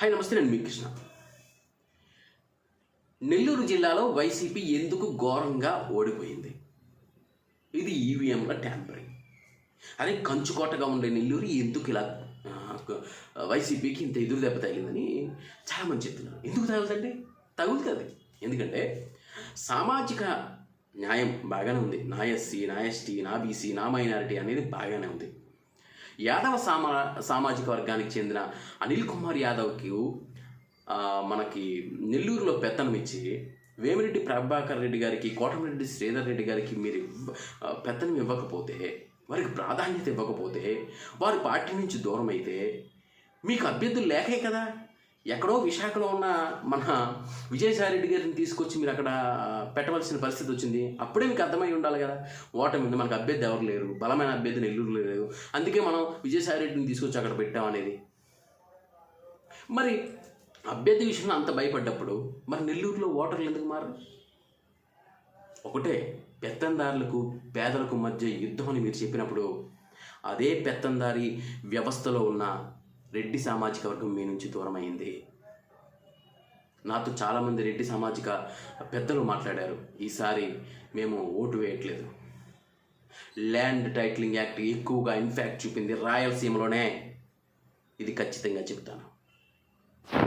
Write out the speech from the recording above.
Hi నమస్తే నేను మీ కృష్ణ. నెల్లూరు జిల్లాలో వైసీపీ ఎందుకు ఘోరంగా ఓడిపోయింది? ఇది ఈవీఎంల ట్యాంపరింగ్ అదే కంచుకోటగా ఉండే నెల్లూరు ఎందుకు ఇలా వైసీపీకి ఇంత ఎదురు దెబ్బ తగిలిందని చాలామంది చెప్తున్నారు. ఎందుకు తగులుతుంది తగులుతుంది ఎందుకంటే సామాజిక న్యాయం బాగానే ఉంది. నా ఎస్సీ నా ఎస్టీ నా బీసీ నా మైనారిటీ అనేది బాగానే ఉంది. యాదవ సామా సామాజిక వర్గానికి చెందిన అనిల్ కుమార్ యాదవ్కి మనకి నెల్లూరులో పెత్తనం ఇచ్చి వేమిరెడ్డి ప్రభాకర్ రెడ్డి గారికి కోటమిరెడ్డి శ్రీధర్ రెడ్డి గారికి మీరు పెత్తనం ఇవ్వకపోతే వారికి ప్రాధాన్యత ఇవ్వకపోతే వారి పార్టీ నుంచి దూరం అయితే మీకు అభ్యర్థులు లేకే కదా? ఎక్కడో విశాఖలో ఉన్న మన విజయసాయి రెడ్డి గారిని తీసుకొచ్చి మీరు అక్కడ పెట్టవలసిన పరిస్థితి వచ్చింది. అప్పుడే మీకు అర్థమై ఉండాలి కదా. ఓటమి ఉంది మనకు అభ్యర్థి ఎవరు లేరు. బలమైన అభ్యర్థి నెల్లూరు లేరు అందుకే మనం విజయసాయి రెడ్డిని తీసుకొచ్చి అక్కడ పెట్టాం అనేది. మరి అభ్యర్థి విషయంలో అంత భయపడ్డప్పుడు మరి నెల్లూరులో ఓటర్లు ఎందుకు మారు ఒకటే పెత్తందారులకు పేదలకు మధ్య యుద్ధం అని మీరు చెప్పినప్పుడు అదే పెత్తందారి వ్యవస్థలో ఉన్న రెడ్డి సామాజిక వర్గం మీ నుంచి దూరమైంది. నాతో చాలామంది రెడ్డి సామాజిక పెద్దలు మాట్లాడారు. ఈసారి మేము ఓటు వేయట్లేదు. ల్యాండ్ టైటిలింగ్ యాక్ట్ ఎక్కువగా ఇన్ఫ్యాక్ట్ చూపింది రాయలసీమలోనే. ఇది ఖచ్చితంగా చెప్తాను.